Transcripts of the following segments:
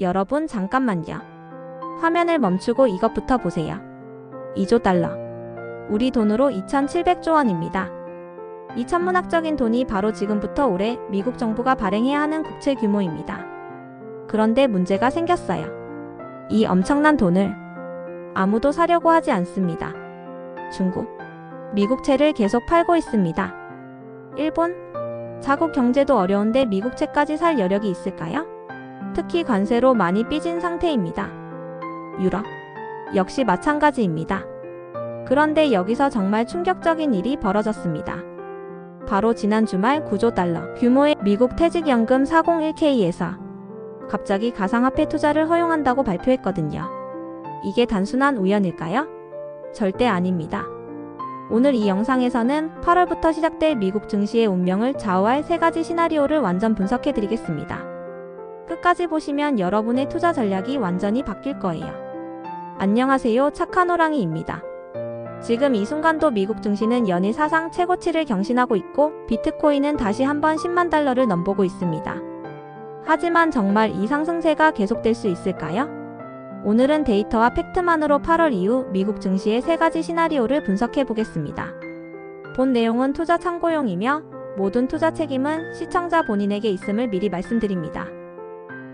여러분 잠깐만요. 화면을 멈추고 이것부터 보세요. 2조 달러. 우리 돈으로 2,700조 원입니다. 이 천문학적인 돈이 바로 지금부터 올해 미국 정부가 발행해야 하는 국채 규모입니다. 그런데 문제가 생겼어요. 이 엄청난 돈을 아무도 사려고 하지 않습니다. 중국, 미국채를 계속 팔고 있습니다. 일본, 자국 경제도 어려운데 미국채까지 살 여력이 있을까요? 특히 관세로 많이 삐진 상태입니다. 유럽, 역시 마찬가지입니다. 그런데 여기서 정말 충격적인 일이 벌어졌습니다. 바로 지난 주말 9조 달러 규모의 미국 퇴직연금 401k에서 갑자기 가상화폐 투자를 허용한다고 발표했거든요. 이게 단순한 우연일까요? 절대 아닙니다. 오늘 이 영상에서는 8월부터 시작될 미국 증시의 운명을 좌우할 세 가지 시나리오를 완전 분석해 드리겠습니다. 끝까지 보시면 여러분의 투자 전략이 완전히 바뀔 거예요. 안녕하세요. 착한 호랑이입니다. 지금 이 순간도 미국 증시는 연일 사상 최고치를 경신하고 있고 비트코인은 다시 한번 10만 달러를 넘보고 있습니다. 하지만 정말 이 상승세가 계속될 수 있을까요? 오늘은 데이터와 팩트만으로 8월 이후 미국 증시의 세 가지 시나리오를 분석해 보겠습니다. 본 내용은 투자 참고용이며 모든 투자 책임은 시청자 본인에게 있음을 미리 말씀드립니다.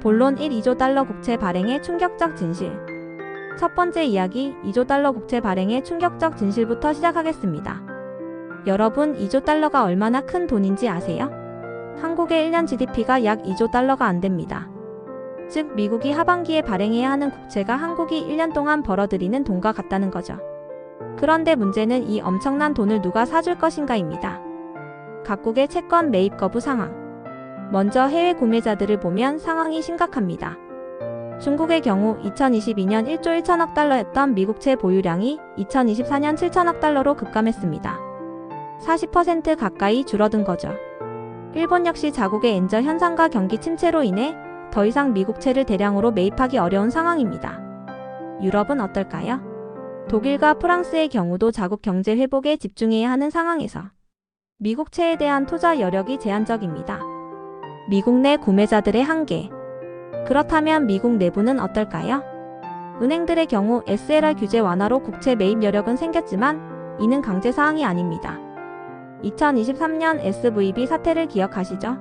본론 1, 2조 달러 국채 발행의 충격적 진실. 첫 번째 이야기 2조 달러 국채 발행의 충격적 진실부터 시작하겠습니다. 여러분 2조 달러가 얼마나 큰 돈인지 아세요? 한국의 1년 GDP가 약 2조 달러가 안 됩니다. 즉 미국이 하반기에 발행해야 하는 국채가 한국이 1년 동안 벌어들이는 돈과 같다는 거죠. 그런데 문제는 이 엄청난 돈을 누가 사줄 것인가입니다. 각국의 채권 매입 거부 상황. 먼저 해외 구매자들을 보면 상황이 심각합니다. 중국의 경우 2022년 1조 1천억 달러였던 미국채 보유량이 2024년 7천억 달러로 급감했습니다. 40% 가까이 줄어든 거죠. 일본 역시 자국의 엔저 현상과 경기 침체로 인해 더 이상 미국채를 대량으로 매입하기 어려운 상황입니다. 유럽은 어떨까요? 독일과 프랑스의 경우도 자국 경제 회복에 집중해야 하는 상황에서 미국채에 대한 투자 여력이 제한적입니다. 미국 내 구매자들의 한계. 그렇다면 미국 내부는 어떨까요? 은행들의 경우 SLR 규제 완화로 국채 매입 여력은 생겼지만 이는 강제 사항이 아닙니다. 2023년 SVB 사태를 기억하시죠?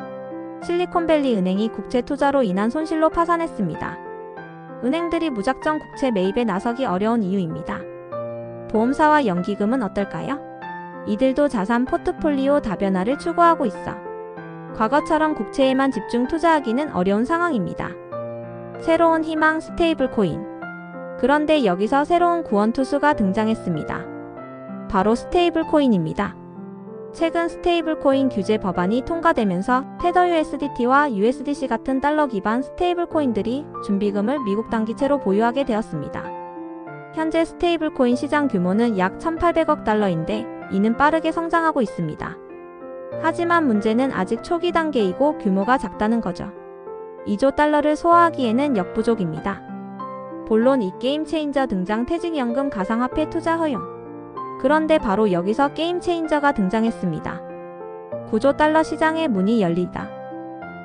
실리콘밸리 은행이 국채 투자로 인한 손실로 파산했습니다. 은행들이 무작정 국채 매입에 나서기 어려운 이유입니다. 보험사와 연기금은 어떨까요? 이들도 자산 포트폴리오 다변화를 추구하고 있어 과거처럼 국채에만 집중 투자하기는 어려운 상황입니다. 새로운 희망 스테이블 코인. 그런데 여기서 새로운 구원 투수가 등장했습니다. 바로 스테이블 코인입니다. 최근 스테이블 코인 규제 법안이 통과되면서 테더 USDT와 USDC 같은 달러 기반 스테이블 코인들이 준비금을 미국 단기채로 보유하게 되었습니다. 현재 스테이블 코인 시장 규모는 약 1,800억 달러인데 이는 빠르게 성장하고 있습니다. 하지만 문제는 아직 초기 단계이고 규모가 작다는 거죠. 2조 달러를 소화하기에는 역부족입니다. 본론 이 게임 체인저 등장 퇴직연금 가상화폐 투자 허용. 그런데 바로 여기서 게임 체인저가 등장했습니다. 9조 달러 시장의 문이 열리다.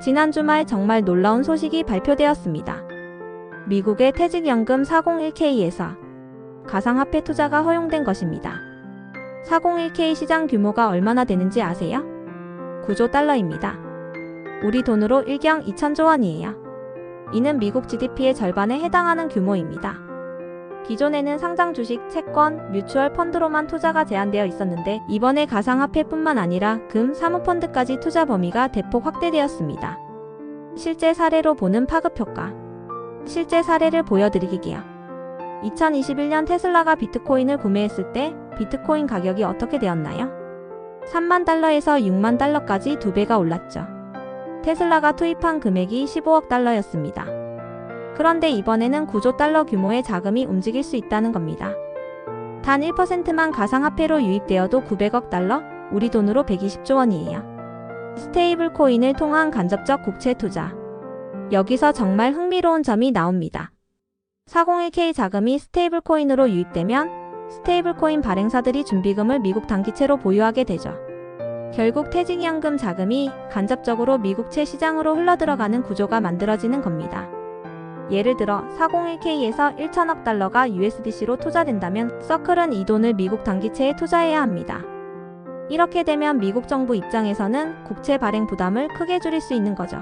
지난 주말 정말 놀라운 소식이 발표되었습니다. 미국의 퇴직연금 401k에서 가상화폐 투자가 허용된 것입니다. 401k 시장 규모가 얼마나 되는지 아세요? 9조 달러입니다. 우리 돈으로 1경 2천조 원이에요. 이는 미국 GDP의 절반에 해당하는 규모입니다. 기존에는 상장 주식, 채권, 뮤추얼 펀드로만 투자가 제한되어 있었는데 이번에 가상화폐뿐만 아니라 금, 사모펀드까지 투자 범위가 대폭 확대되었습니다. 실제 사례로 보는 파급 효과. 실제 사례를 보여드리게요. 2021년 테슬라가 비트코인을 구매했을 때 비트코인 가격이 어떻게 되었나요? 3만 달러에서 6만 달러까지 두 배가 올랐죠. 테슬라가 투입한 금액이 15억 달러였습니다. 그런데 이번에는 9조 달러 규모의 자금이 움직일 수 있다는 겁니다. 단 1%만 가상화폐로 유입되어도 900억 달러, 우리 돈으로 120조 원이에요. 스테이블 코인을 통한 간접적 국채 투자. 여기서 정말 흥미로운 점이 나옵니다. 401k 자금이 스테이블 코인으로 유입되면 스테이블 코인 발행사들이 준비금을 미국 단기채로 보유하게 되죠. 결국 퇴직연금 자금이 간접적으로 미국채 시장으로 흘러들어가는 구조가 만들어지는 겁니다. 예를 들어 401k에서 1천억 달러가 USDC로 투자된다면 서클은 이 돈을 미국 단기채에 투자해야 합니다. 이렇게 되면 미국 정부 입장에서는 국채 발행 부담을 크게 줄일 수 있는 거죠.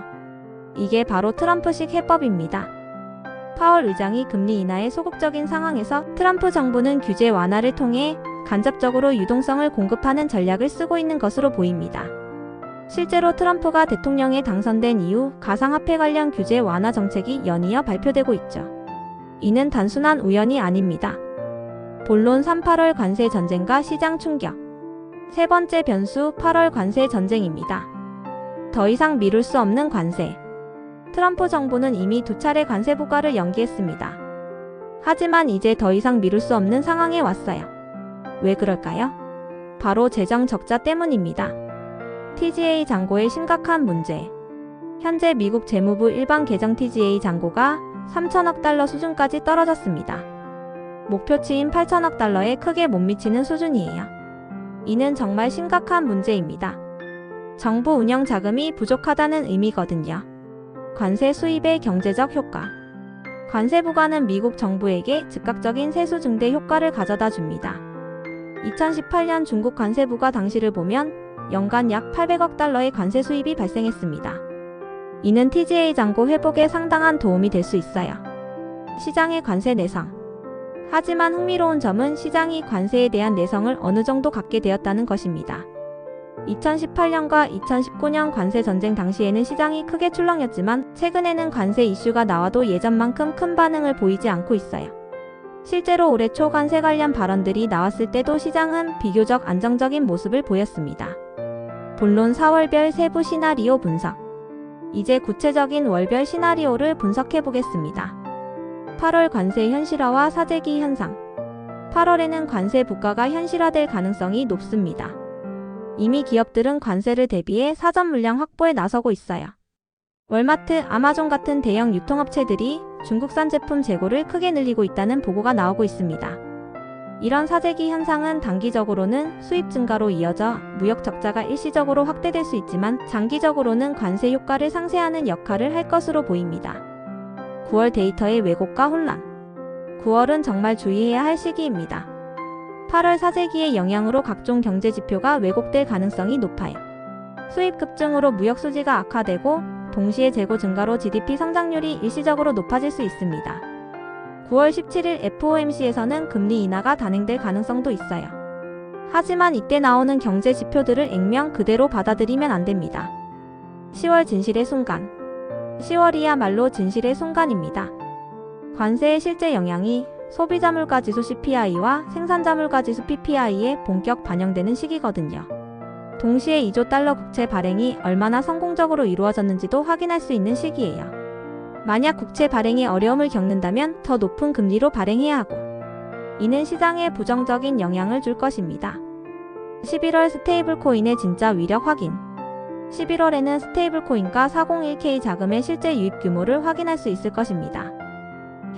이게 바로 트럼프식 해법입니다. 파월 의장이 금리 인하에 소극적인 상황에서 트럼프 정부는 규제 완화를 통해 간접적으로 유동성을 공급하는 전략을 쓰고 있는 것으로 보입니다. 실제로 트럼프가 대통령에 당선된 이후 가상화폐 관련 규제 완화 정책이 연이어 발표되고 있죠. 이는 단순한 우연이 아닙니다. 본론 3, 8월 관세 전쟁과 시장 충격. 세 번째 변수 8월 관세 전쟁입니다. 더 이상 미룰 수 없는 관세. 트럼프 정부는 이미 두 차례 관세 부과를 연기했습니다. 하지만 이제 더 이상 미룰 수 없는 상황에 왔어요. 왜 그럴까요? 바로 재정 적자 때문입니다. TGA 잔고의 심각한 문제. 현재 미국 재무부 일반 계정 TGA 잔고가 3천억 달러 수준까지 떨어졌습니다. 목표치인 8천억 달러에 크게 못 미치는 수준이에요. 이는 정말 심각한 문제입니다. 정부 운영 자금이 부족하다는 의미거든요. 관세 수입의 경제적 효과. 관세 부과는 미국 정부에게 즉각적인 세수 증대 효과를 가져다 줍니다. 2018년 중국 관세 부과 당시를 보면 연간 약 800억 달러의 관세 수입이 발생했습니다. 이는 TGA 잔고 회복에 상당한 도움이 될 수 있어요. 시장의 관세 내성. 하지만 흥미로운 점은 시장이 관세에 대한 내성을 어느 정도 갖게 되었다는 것입니다. 2018년과 2019년 관세 전쟁 당시에는 시장이 크게 출렁였지만 최근에는 관세 이슈가 나와도 예전만큼 큰 반응을 보이지 않고 있어요. 실제로 올해 초 관세 관련 발언들이 나왔을 때도 시장은 비교적 안정적인 모습을 보였습니다. 본론 4월별 세부 시나리오 분석. 이제 구체적인 월별 시나리오를 분석해 보겠습니다. 8월 관세 현실화와 사재기 현상. 8월에는 관세 부과가 현실화될 가능성이 높습니다. 이미 기업들은 관세를 대비해 사전 물량 확보에 나서고 있어요. 월마트, 아마존 같은 대형 유통업체들이 중국산 제품 재고를 크게 늘리고 있다는 보고가 나오고 있습니다. 이런 사재기 현상은 단기적으로는 수입 증가로 이어져 무역 적자가 일시적으로 확대될 수 있지만 장기적으로는 관세 효과를 상쇄하는 역할을 할 것으로 보입니다. 9월 데이터의 왜곡과 혼란. 9월은 정말 주의해야 할 시기입니다. 8월 사재기의 영향으로 각종 경제 지표가 왜곡될 가능성이 높아요. 수입 급증으로 무역 수지가 악화되고 동시에 재고 증가로 GDP 성장률이 일시적으로 높아질 수 있습니다. 9월 17일 FOMC에서는 금리 인하가 단행될 가능성도 있어요. 하지만 이때 나오는 경제 지표들을 액면 그대로 받아들이면 안 됩니다. 10월 진실의 순간. 10월이야말로 진실의 순간입니다. 관세의 실제 영향이 소비자 물가 지수 CPI와 생산자 물가 지수 PPI에 본격 반영되는 시기거든요. 동시에 2조 달러 국채 발행이 얼마나 성공적으로 이루어졌는지도 확인할 수 있는 시기예요. 만약 국채 발행에 어려움을 겪는다면 더 높은 금리로 발행해야 하고 이는 시장에 부정적인 영향을 줄 것입니다. 11월 스테이블 코인의 진짜 위력 확인 11월에는 스테이블 코인과 401k 자금의 실제 유입 규모를 확인할 수 있을 것입니다.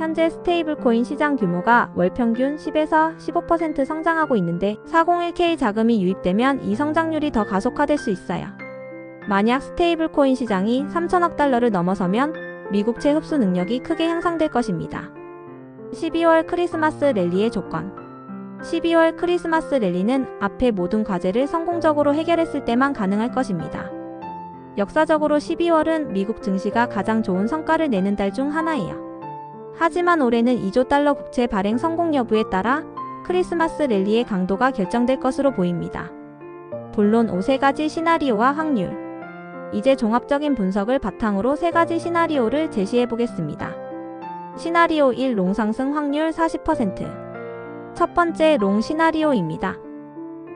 현재 스테이블 코인 시장 규모가 월 평균 10에서 15% 성장하고 있는데 401k 자금이 유입되면 이 성장률이 더 가속화될 수 있어요. 만약 스테이블 코인 시장이 3천억 달러를 넘어서면 미국채 흡수 능력이 크게 향상될 것입니다. 12월 크리스마스 랠리의 조건 12월 크리스마스 랠리는 앞의 모든 과제를 성공적으로 해결했을 때만 가능할 것입니다. 역사적으로 12월은 미국 증시가 가장 좋은 성과를 내는 달 중 하나예요. 하지만 올해는 2조 달러 국채 발행 성공 여부에 따라 크리스마스 랠리의 강도가 결정될 것으로 보입니다. 본론 5세 가지 시나리오와 확률. 이제 종합적인 분석을 바탕으로 세 가지 시나리오를 제시해 보겠습니다. 시나리오 1 롱 상승 확률 40%. 첫 번째 롱 시나리오입니다.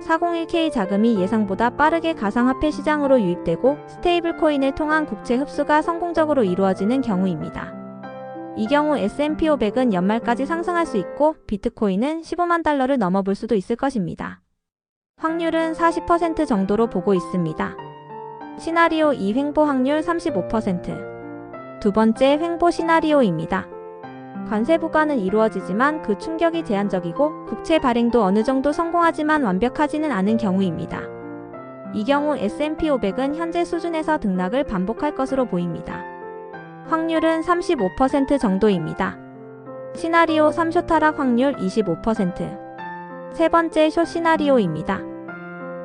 401k 자금이 예상보다 빠르게 가상화폐 시장으로 유입되고 스테이블 코인을 통한 국채 흡수가 성공적으로 이루어지는 경우입니다. 이 경우 S&P 500은 연말까지 상승할 수 있고 비트코인은 15만 달러를 넘어볼 수도 있을 것입니다. 확률은 40% 정도로 보고 있습니다. 시나리오 2 횡보 확률 35%. 두 번째 횡보 시나리오입니다. 관세 부과는 이루어지지만 그 충격이 제한적이고 국채 발행도 어느 정도 성공하지만 완벽하지는 않은 경우입니다. 이 경우 S&P 500은 현재 수준에서 등락을 반복할 것으로 보입니다. 확률은 35% 정도입니다. 시나리오 3쇼 타락 확률 25%. 세 번째 쇼 시나리오입니다.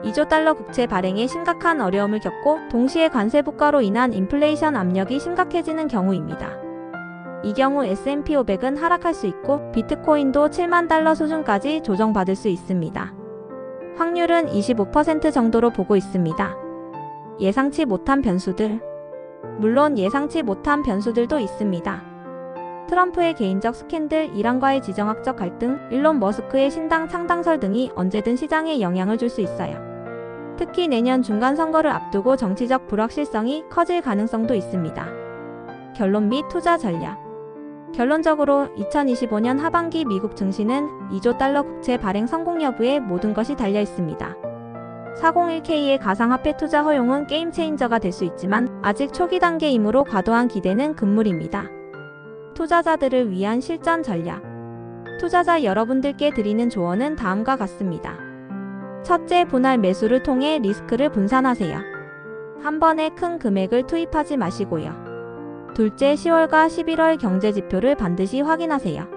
2조 달러 국채 발행에 심각한 어려움을 겪고 동시에 관세 부과로 인한 인플레이션 압력이 심각해지는 경우입니다. 이 경우 S&P 500은 하락할 수 있고 비트코인도 7만 달러 수준까지 조정받을 수 있습니다. 확률은 25% 정도로 보고 있습니다. 예상치 못한 변수들. 물론 예상치 못한 변수들도 있습니다. 트럼프의 개인적 스캔들, 이란과의 지정학적 갈등, 일론 머스크의 신당 창당설 등이 언제든 시장에 영향을 줄 수 있어요. 특히 내년 중간 선거를 앞두고 정치적 불확실성이 커질 가능성도 있습니다. 결론 및 투자 전략. 결론적으로 2025년 하반기 미국 증시는 2조 달러 국채 발행 성공 여부에 모든 것이 달려 있습니다. 401k의 가상화폐 투자 허용은 게임 체인저가 될 수 있지만 아직 초기 단계이므로 과도한 기대는 금물입니다. 투자자들을 위한 실전 전략. 투자자 여러분들께 드리는 조언은 다음과 같습니다. 첫째, 분할 매수를 통해 리스크를 분산하세요. 한 번에 큰 금액을 투입하지 마시고요. 둘째, 10월과 11월 경제 지표를 반드시 확인하세요.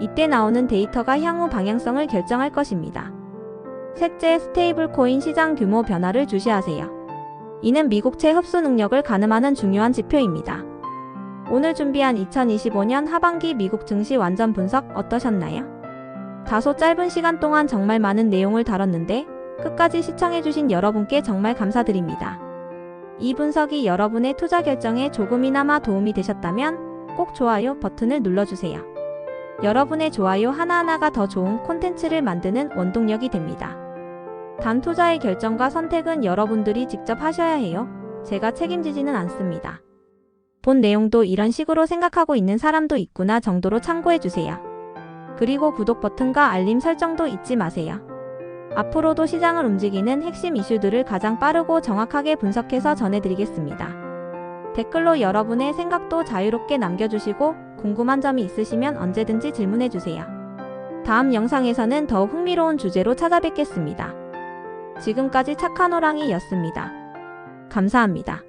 이때 나오는 데이터가 향후 방향성을 결정할 것입니다. 셋째, 스테이블 코인 시장 규모 변화를 주시하세요. 이는 미국채 흡수 능력을 가늠하는 중요한 지표입니다. 오늘 준비한 2025년 하반기 미국 증시 완전 분석 어떠셨나요? 다소 짧은 시간 동안 정말 많은 내용을 다뤘는데 끝까지 시청해주신 여러분께 정말 감사드립니다. 이 분석이 여러분의 투자 결정에 조금이나마 도움이 되셨다면 꼭 좋아요 버튼을 눌러주세요. 여러분의 좋아요 하나하나가 더 좋은 콘텐츠를 만드는 원동력이 됩니다. 단 투자의 결정과 선택은 여러분들이 직접 하셔야 해요. 제가 책임지지는 않습니다. 본 내용도 이런 식으로 생각하고 있는 사람도 있구나 정도로 참고해주세요. 그리고 구독 버튼과 알림 설정도 잊지 마세요. 앞으로도 시장을 움직이는 핵심 이슈들을 가장 빠르고 정확하게 분석해서 전해드리겠습니다. 댓글로 여러분의 생각도 자유롭게 남겨주시고 궁금한 점이 있으시면 언제든지 질문해주세요. 다음 영상에서는 더욱 흥미로운 주제로 찾아뵙겠습니다. 지금까지 착한 호랑이였습니다. 감사합니다.